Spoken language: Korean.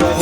참